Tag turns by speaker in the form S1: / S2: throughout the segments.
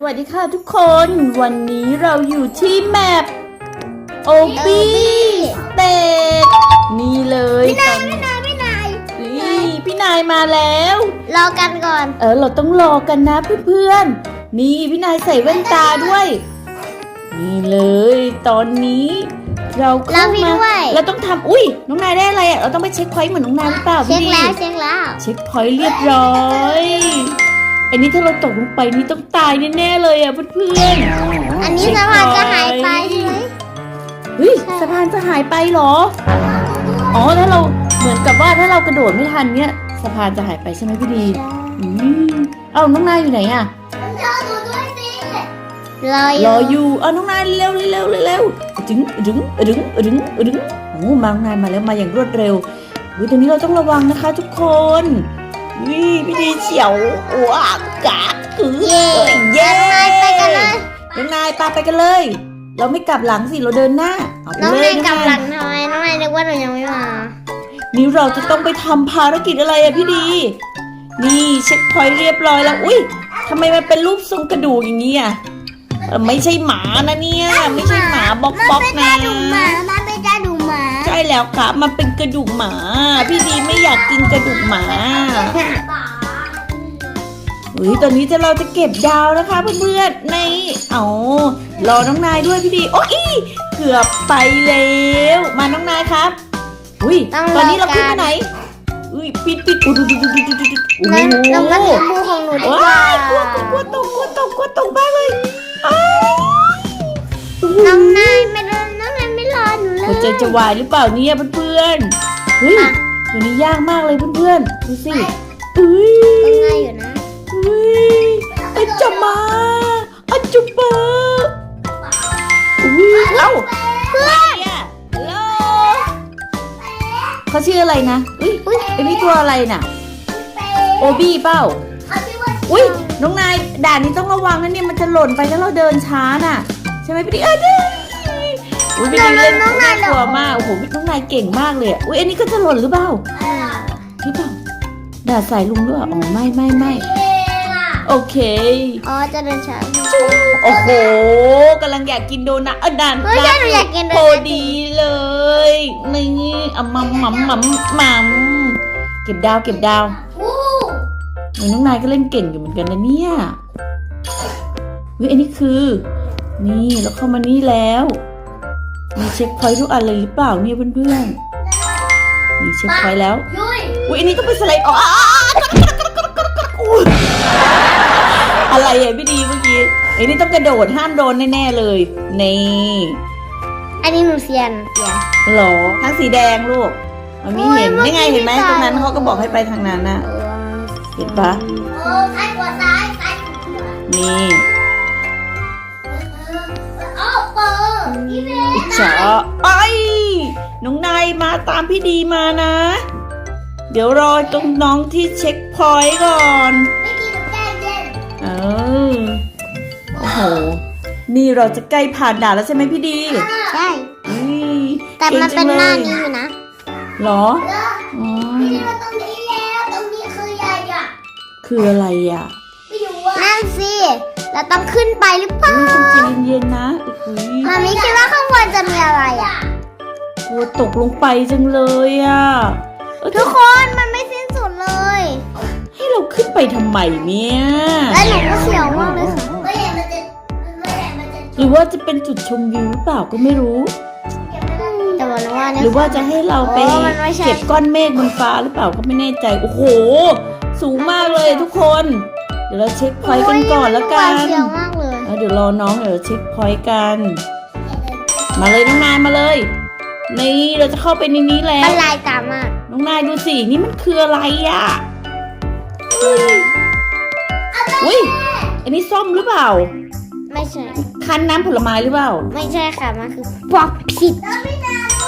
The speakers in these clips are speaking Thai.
S1: สวัสดีค่ะทุกคน วันนี้เราอยู่ที่แมปโอบีสเตทนี่เลยพี่นายพี่นายพี่นายพี่นายมาแล้ว
S2: รอกันก่อน
S1: เออเราต้องรอกันนะเพื่อนๆ นี่พี่นายใส่แว่นตาด้วย นี่เลย ตอนนี้เราเข้า
S2: เราพี่
S1: มา
S2: ด้วย
S1: เราต้องทำอุ้ยน้องนายได้อะไรอะเราต้องไปเช็คพอยต์เหมือนน้องนายหรือเปล่า
S2: เช็
S1: พี่
S2: ค
S1: ดี
S2: แล้วเช็คแล้ว
S1: เช็คพอยต์เรียบร้อย อันนี้ถ้าเราตกลงไปนี่ต้องตายแน่ๆเลยอะเพื่อนๆ
S2: อันนี้สะพานจะหายไปใช่ไหม
S1: เฮ้ยสะพานจะหายไปเหรอ อ๋อถ้าเราเหมือนกับว่าถ้าเรากระโดดไม่ทันเนี่ยสะพานจะหายไปใช่ไหมพี่ดีอืมเอ้าน้องนายอยู่ไหนอะ
S2: รออ
S1: รอยู่อยู่เอ้าน้องนายเร็วเร็วเร็วเร็วดึงดึงดึงดึงดึงโอ้มาน้องนายมาแล้วมาอย่างรวดเร็ววิตรงนี้เราต้องระวังนะคะ ทุกคน วิพี่ดีเฉียวว้ากะคือ
S2: เย่
S1: เย้
S2: ไปกันเลย
S1: น้องนายปาไปกันเลย เราไม่กลับหลังสิเราเดินหน้าเอาไป
S2: น้อง
S1: เล
S2: นายยกลับ
S1: อง
S2: หลังทำไมน้องนายนึกว่าหนูยังไม่มา
S1: นี่เราจะต้องไปทำภารกิจอะไรอะพี่ดี นี่เช็คพอยต์เรียบร้อยแล้วอุ้ยทำไมมันเป็นรูปทรงกระดูกอย่างนี้อะเออไม่ใช่หมานะเนี่ย ไม่ใช่หมาบล็อกบล็อกนะ
S2: มันเป็นจ้าดู หมา
S1: ใช่แล้วครับมันเป็นกระดูกหมา พี่ดีไม่อยากกินกระดูกหมาเฮ้ยตอนนี้จะเราจะเก็บดาวนะคะเพื่อนๆในเอารอน้องนายด้วยพี่ดี โอ้ยเกือบไปแล้วมาน้องนายครับอุ้ยตอนนี้เราขึ้นไปไหนอุ้ยปิดปิดอุ้ยดูดูดูดูดูดูโอ้
S2: นั่น
S1: โห
S2: เรามาถึงบูของหนูดีกว่า
S1: ว้ายกลัวกลัวกลัวตกกลัวตกกลัวตกมากเลยอ้ายโอ้โห
S2: น้องนายไม่รอน้องนาย ไม่รอหนูเลย
S1: หัวใจจะวายหรือเปล่าเนี่ยเพื่อนๆเฮ้ย
S2: อะ
S1: ตัวนี้ยากมากเลยเพื่อนๆดูสิอุ้ย
S2: ก็ง่ายอยู่นะ
S1: อุ้ยอาจะมาอาจุบะอุ้ยเอ้าเพื่อนอะฮัลโหลเขาชื่ออะไรนะอุ้ย
S2: อุ้ย
S1: ไอ้นี่ตัวอะไรน่ะ โอบี้เปล่าอุ้ยน้องนายด่านนี้ต้องระวังนะเนี่ยมันจะหล่นไปถ้าเราเดินช้าน่ะ ใช่ไหมพี่ดิเออดิ อุ้ยพี่ดิเล่นน่ากลัวมากโอ้โหน้องนายเก่งมากเลยอะอุ้ยอันนี้ก็จะหล่นหรือเปล่าพี่เปล่าด่าใส่ลุงด้วยอ๋อไม่ไม่ไม่โอเค
S2: อ๋อจะเดินช้า
S1: โอ้โหกำลังอยากกินโดนัทเออด่าน
S2: เฮ้ยใช่หนูอยากกินโดนัท
S1: พอดีเลยนี่อะมัมมัมมัมมัมเก็บดาวเก็บดาวเหมือนน้องนายก็เล่นเก่งอยู่เหมือนกันนะเนี่ยเฮ้ยอันนี้คือ นี่เราเข้ามานี่แล้ว มีเช็คพอยต์ทุกอันเลยหรือเปล่าเนี่ยเพื่อนๆมีเช็คพอยต์แล้ว อุ้ยอันนี้ต้องไปสไลด์ออกอะอะอะกระดกกระดกกระดกกระดกกระดกอุ๊ยอะไรอะพี่ดีเมื่อกี้ไอ้นี่ต้องกระโดดห้ามโดนแน่ๆเลยนี่
S2: อันนี้หนูเซียนเซียน
S1: หรอทั้งสีแดงลูกมันมีเห็น
S2: โอ้ย
S1: นี่ไงเห็นไหม
S2: มันมี
S1: ตรงนั้น
S2: สาย
S1: เขาก็บอกให้ไปทางนั้นนะเห็นปะ
S2: โอ้ซ้ายขวาซ้ายซ้าย
S1: นี่
S2: โอ้ เปิดอีเวน
S1: อิจฉาไปน้องนายมาตามพี่ดีมานะ เดี๋ยวรอตรงน้องที่เช็คพอยต์ก่อน
S2: ไม่กินน้ำแก้เย็น
S1: เออโอ้โห นี่เราจะใกล้ผ่านด่านแล้วใช่ไหมพี่ดี
S2: ใช่
S1: อุ้ย
S2: แต่มันเป็นหน้านี้
S1: ก่งจังลย
S2: อยู่นะ
S1: เหรออ๋อ
S2: มาตรงนี้แล้วตรงนี้คือใหญ่อะ
S1: คืออะไรอะ
S2: ไม่รู้ว่านั่นสิ เราต้องขึ้นไปหรือเปล่า
S1: อุ้ยต้องใจเย็นๆนะอุ้ย
S2: มามิคิดว่าข้างบนจะมีอะไรอะ
S1: กลัวตกลงไปจังเลยอะเออ
S2: ทุกคนมันไม่สิ้นสุดเลย
S1: ให้เราขึ้นไปทำไมเนี่ย
S2: และหนูก็เสียวมากเลยค่ะไม่เห็นมันจะไม่เห็นมันจะ
S1: หรือว่าจะเป็นจุดชมวิวหรือเปล่าก็ไม่รู้
S2: แต่ว่าว่าเนี่ย
S1: หรือว่าจะให้เราไป
S2: โอ้มันไม่ใช่
S1: เก็บก้อนเมฆบนฟ้าหรือเปล่าก็ไม่แน่ใจ โอ้โห สูงมากเลยทุกคน เดี๋ยวเราเช็คพอยต์กันก่อนแล้วกัน
S2: โอ้ยมัหวาดเสียวมากเลย
S1: แล้วเดี๋ยวรอน้องเดี๋ยวเราเช็คพอยต์กัน มาเลยน้องนายมาเลย นี่เราจะเข้าไปในนี้แล้
S2: มั
S1: วน
S2: ลายตามมาก
S1: น้องนายดูสิ นี่มันคืออะไรอะอุ้ยอันนี้ส้มหรือเปล่า
S2: ไม่ใช่
S1: คั้นน้ำผลไม้หรือเปล่า
S2: ไม่ใช่ค่ะมันคือปอกผิด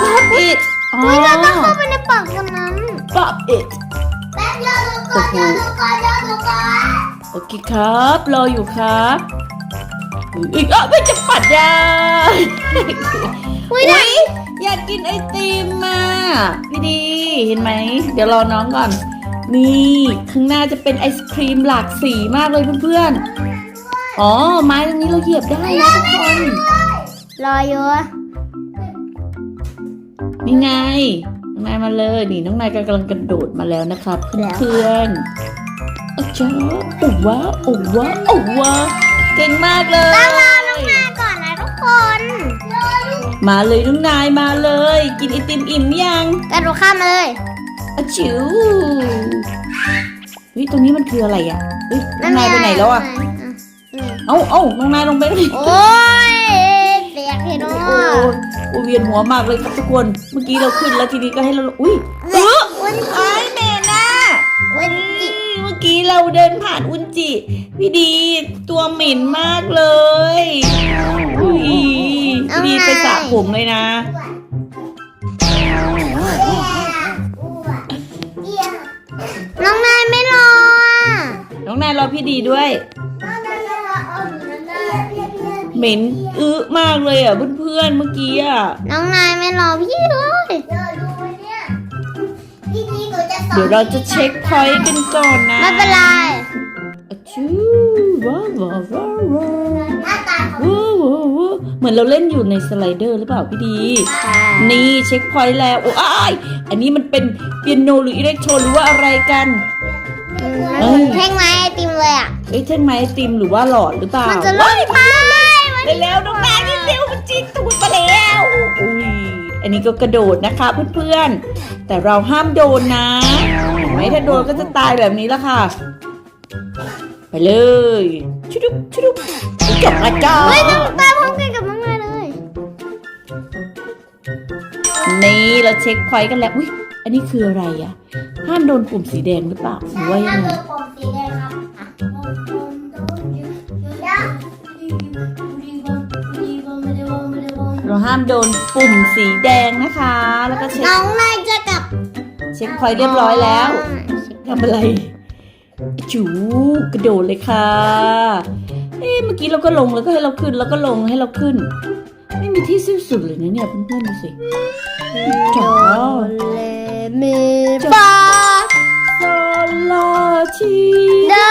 S1: Pop it อ๋อ
S2: อุ้ยเราต้องเข้าไปในปอกกันนั้น
S1: Pop it
S2: แป๊บเดียวดูก่อนเดี๋ยวดูก่อนเดี๋ยวดูก่อน
S1: โอเคครับ รออยู่ครับอีกอะไม่จะปัดยา
S2: อุ้ย
S1: อุ๊ยอยากกินไอติมอะพี่ดีเห็นไหม เดี๋ยวรอน้องก่อน นี่ข้างหน้าจะเป็นไอศครีมหลากสีมากเลยเพื่อนๆ อ๋อ ไม้ตรงนี้เราเหยียบได้นะทุกคน
S2: รออยู่
S1: นี่ไงน้องนายมาเลย นี่น้องนายกำลังกระโดดมาแล้วนะครับเพื่อนๆ อ้าวจ้าโอ้ว้าโอ้ว้าโอ้ว้าเก่งมากเลย
S2: ต้องรอน้องนายก่อนนะทุกคน
S1: มาเลยน้องนายมาเลย กินไอติมอิ่มยัง
S2: กระโดดข้ามมาเลย
S1: อะจิ๋วเฮ้ยตรงนี้มันคืออะไรอะเฮ้ยน้องนายไปไหนแล้วอะ
S2: นี่
S1: เอ้าเอ้าน้องนายลงไปเลย
S2: โอ้ยเสียงเห็น
S1: โอ้
S2: ว่า
S1: โหโอ้เวียนหัวมากเลยครับทุกคน เมื่อกี้เราขึ้นแล้วทีนี้ก็ให้เราลงอุ้ยเออ
S2: อุน
S1: ไอ้เมน่า
S2: อุนจิ
S1: เมื่อกี้เราเดินผ่านอุนจิพี่ดีตัวเหม็นมากเลยอุ้ยพี่ดีไปสระผมเลยนะ
S2: น้องนายไม่รออะ
S1: น้องนายรอพี่ดีด้วย เหม็นอื้อมากเลยอะเพื่อนๆเมื่อกี้อะ
S2: น้องนายไม่รอพี่เลย
S1: ดี๋ยวเราจะเช็คพอยต์กันก่อนนะ
S2: ไม่เป็นไร
S1: อะชูว้าวว้าวว้าวว้าวว้าวว้าวว้าวเหมือนเราเล่นอยู่ในสไลเดอร์หรือเปล่าพี่ดี นี่เช็คพอยต์แล้วโอ้อ้ายอันนี้มันเป็นเปียโนหรืออิเล็กโทรนหรือว่าอะไรกันเอ้ย
S2: เพ่งไม้ไอติมเลยอะ
S1: เอ้ยเท่นไม้ไอติมหรือว่าหลอดหรือเปล่า
S2: มันจะลดไป
S1: ไปแล้วน้อง อันนี้ก็กระโดดนะคะเพื่อนๆ แต่เราห้ามโดนนะเห็นไหมถ้าโดนก็จะตายแบบนี้ละค่ะ ไปเลยชุดุบชุดุบจบละจ้า
S2: เฮ้ยน้องตายพร้อมกันกับน้องนายเลย
S1: นี่เราเช็คพอยต์กันแล้ว อุ้ยอันนี้คืออะไรอะห้ามโดนปุ่มสีแดงหรือเปล่าหรือว่ายังไงเรา ห้ามโดนปุ่มสีแดงนะคะ แล้วก็เช็ค
S2: น้องนายจะกลับ
S1: เช็คพอยต์เรียบร้อยแล้วทำอะไร จูกระโดดเลยค่ะ เอ๊ะเมื่อกี้เราก็ลงแล้วก็ให้เราขึ้น แล้วก็ลงให้เราขึ้น ไม่มีที่สิ้นสุดเลยนะเนี่ยเพื่อนๆดูสิจ๋า
S2: เลมีฟา
S1: โซลาชี
S2: เดอ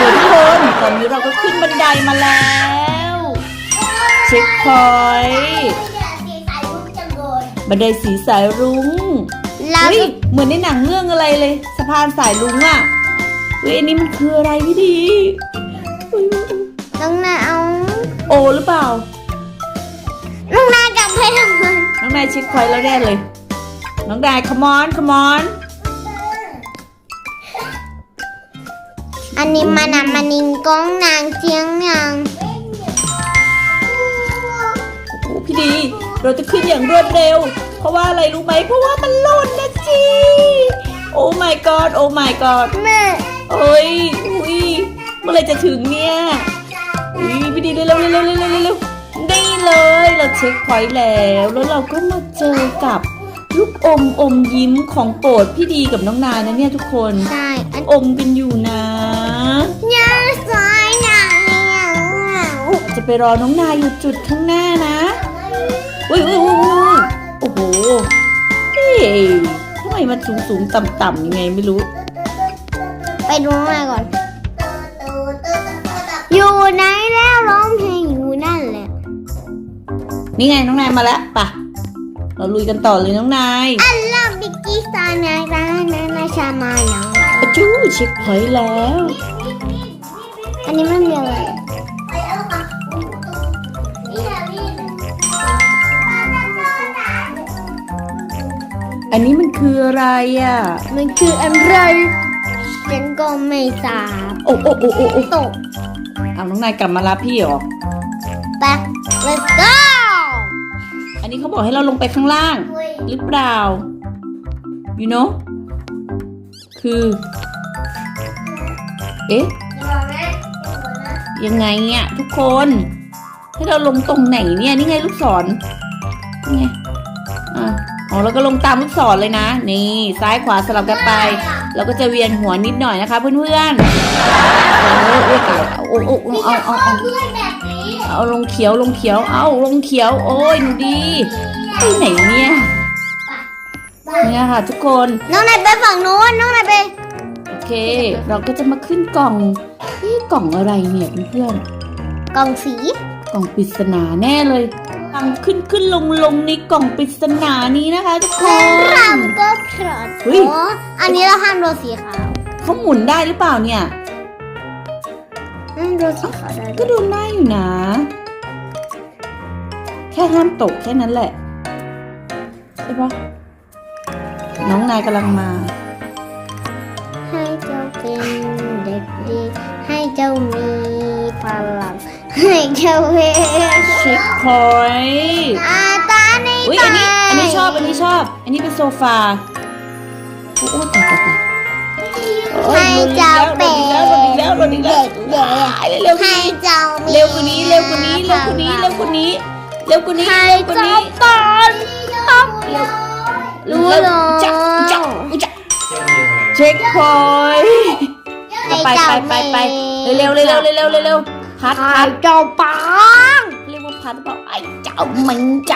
S1: ทุกคนตอนนี้เราก็ขึ้นบันไดมาแล้วเช็คพอยต์บันไดสีสายรุ้ง
S2: เรา
S1: เฮ้ย
S2: จะ
S1: เหมือนในหนังเรื่องอะไรเลย สะพานสายรุ้งอะเฮ้ยอันนี้มันคืออะไรพี่ดีอุ๊ย
S2: น้องนายเอา
S1: โอหรือเปล่า
S2: น้องนายกลับไปทำไม
S1: น้องนายเช็คพอยต์แล้วแน่เลย น้องนาย come on come on
S2: อันนี้มันอะมันนิงก้องนางเจียงนาง
S1: ดี เราจะขึ้นอย่างรวดเร็ว เพราะว่าอะไรรู้ไหม เพราะว่ามันหล่นนะจีโอ้ my god โอ้ my god
S2: แม่
S1: เอ้ยอุ้ยเมื่อไหรจะถึงเนี่ยอุ้ยพี่ดีเร็วเร็วเร็วเร็วเร็วเร็วเร็วนี่เลยเราเช็คพอยต์แล้ว แล้วเราก็มาเจอกับลูกอมอมยิ้มของโปรดพี่ดีกับน้องนายนะเนี่ยทุกคน
S2: ใช่อัน
S1: อมกันอยู่นะ
S2: ยาสายหนังเนี่ย
S1: จะไปรอน้องนายอยู่จุดข้างหน้านะ อุ้ยอุ้ยอุ้ยอุ้ยโอ้โหเฮ้ยทำไมมันสูงสูงต่ำต่ำยังไงไม่รู้
S2: ไปดูน้องนายก่อน อยู่ไหนแล้วร้องเพลงอยู่นั่นแหละ
S1: นี่ไงน้องนายมาแล้วไป่ะ เราลุยกันต่อเลยน้องนาย
S2: อัลลอฮ์บิกกิสานาตานานาชามาหนัง
S1: อะจู้เช็คพอยต์แล้ว
S2: อันนี้มันมีอะไร
S1: อันนี้มันคืออะไรอะ
S2: มันคืออะไรฉันก็ไม่ทราบ
S1: โอ้โอ้โอ้โอ้โอ้
S2: ตก
S1: เอาน้องนายกลับมารับพี่เหรอ
S2: ไป let's go
S1: อันนี้เขาบอกให้เราลงไปข้างล่าง หรือเปล่า you know คือ เอ๊ะ ยังไงเนี่ยทุกคน ให้เราลงตรงไหนเนี่ย นี่ไงลูกศรนี่ไง อ๋อแล้วก็ลงตามลูกศรเลยนะ นี่ซ้ายขวาสลับกันไปเราก็จะเวียนหัวนิดหน่อยนะคะ เพื่อนๆโอ้โอ้โอ้โอ้โอ้เอาเอาเอา
S2: เอนแบบนี้
S1: เอาลงเขียวลงเขียว เอาลงเขียว โอ้ยหนูดีไปไหนเนี่ยเนี่ยค่ะ ทุกคน
S2: น้องนายไปฝั่งโน้นน้องนายไป
S1: โอเค เราก็จะมาขึ้นกล่องนี่กล่องอะไรเนี่ยเพื่อนๆ
S2: กล่องสี
S1: กล่องปริศนาแน่เลย กล่องขึ้นขึ้นลงลงในกล่องปริศนานี้นะคะทุกคน
S2: รำก็พรอด
S1: เฮ้ย
S2: โอ้อันนี้เราห้ามโดนสีขาว
S1: เขาหมุนได้หรือเปล่าเนี่ย
S2: อืมโดนสีขาวได้
S1: ก็
S2: ด้วย
S1: โดนได้อยู่นะ แค่ห้ามตกแค่นั้นแหละ ใช่ปะน้องนายกำลังมา
S2: ให้เจ้าเป็นเด็กดี ให้เจ้ามีพลังให้ เจ้าเป็น
S1: เช็คพอยต์
S2: อาตาใน
S1: อุ้ยอันนี้อันนี้ชอบ อันนี้ชอบ อันนี้เป็นโซฟา โอ้โหตายตายตายโอ้ย
S2: ให้เจ้าเป็น
S1: หล่นอีกแล้วหล่นอีกแล้วหล่นอีกแล้ว
S2: เด็ก
S1: เร็วๆ
S2: ให้เจ้ามี
S1: เร็วกว่านี้เร็วกว่านี้เร็วกว่านี้เร็วกว่านี้เร็วกว่านี้
S2: ให้
S1: เร็วกว่า
S2: เจ้า
S1: นี้
S2: ปอนครับรู้เหรอ
S1: จักจักจักเช็คพอยต์
S2: ให้
S1: ไป
S2: เจ้า
S1: ไปไปไปเร็วๆเร็วๆเร็วๆเร็วๆเร็วๆ พัด
S2: ให้
S1: พัด
S2: เจ้าปอง
S1: เรียกว่าพัดบอกไอ้เจ้ามันใจ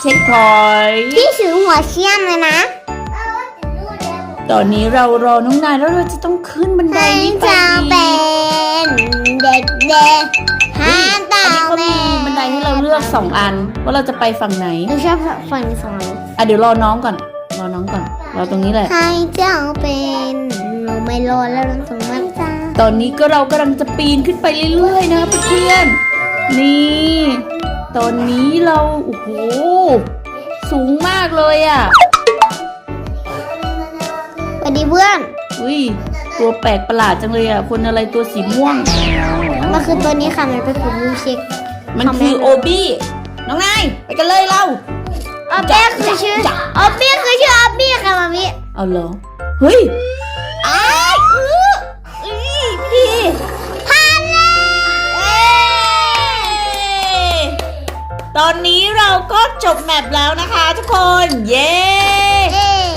S1: เช็คพอย
S2: พี่ถือหัวเชี่ยมเลยนะ
S1: ตอนนี้เรารอน้องนายแล้วเราจะต้องขึ้นบันได
S2: ให้
S1: นี้ไป
S2: เจ้าเป็นเด็กเด็กๆให้เจ้า
S1: อันนี้เขามี
S2: เป็น
S1: บันไดให้เราเลือกสองอัน ว่าเราจะไปฝั่งไหน
S2: หนูชอบฝั่งนี้สองอัน
S1: อะเดี๋ยวรอน้องก่อน รอน้องก่อน รอตรงนี้แหละ
S2: ให้เจ้าเป็นหนูไม่รอแล้วเราสองมันจ้า
S1: ตอนนี้ก็เรากำลังจะปีนขึ้นไปเรื่อยๆนะเพื่อนๆนี่ ตอนนี้เราโอ้โหสูงมากเลยอะ
S2: สวัสดีเพื่อน
S1: อุ้ยตัวแปลกประหลาดจังเลยอะ คนอะไรตัวสีม่วง
S2: มันคือตัวนี้ค่ะ มันเป็นปุ่มมิวสิก
S1: มันคือโอบี้น้องนายไปกันเลยเรา
S2: ออเปี้คือชื่อออเปี้คือชื่อออเปี้ค่ะมามิ
S1: เอาเหรอ เฮ้ยอ้ายอื้ออี พี่
S2: ผ่านแล้ว
S1: เอ้ยตอนนี้เราก็จบแมปแล้วนะคะทุกคน เย้
S2: เอ๊ะ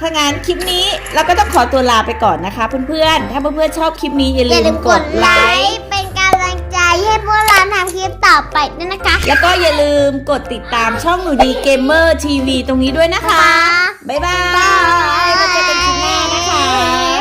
S1: ถ้างั้นคลิปนี้เราก็ต้องขอตัวลาไปก่อนนะคะเพื่อนๆ ถ้าเพื่อนๆชอบคลิปนี้อย่า
S2: อย่า
S1: ลื
S2: ลื
S1: ม
S2: ม
S1: ก
S2: ก
S1: ด
S2: ด
S1: ไล
S2: ไล
S1: ค์
S2: ค์ เป็นกำลังใจให้พวกเราทำคลิปต่อไปด้วยนะคะ
S1: แล้วก็อย่าลืมกดติดตามช่องหนูดีเกมเมอร์ทีวีตรงนี้ด้วยนะคะ บ๊ายบาย
S2: บ๊ายบาย
S1: มาเจอกัน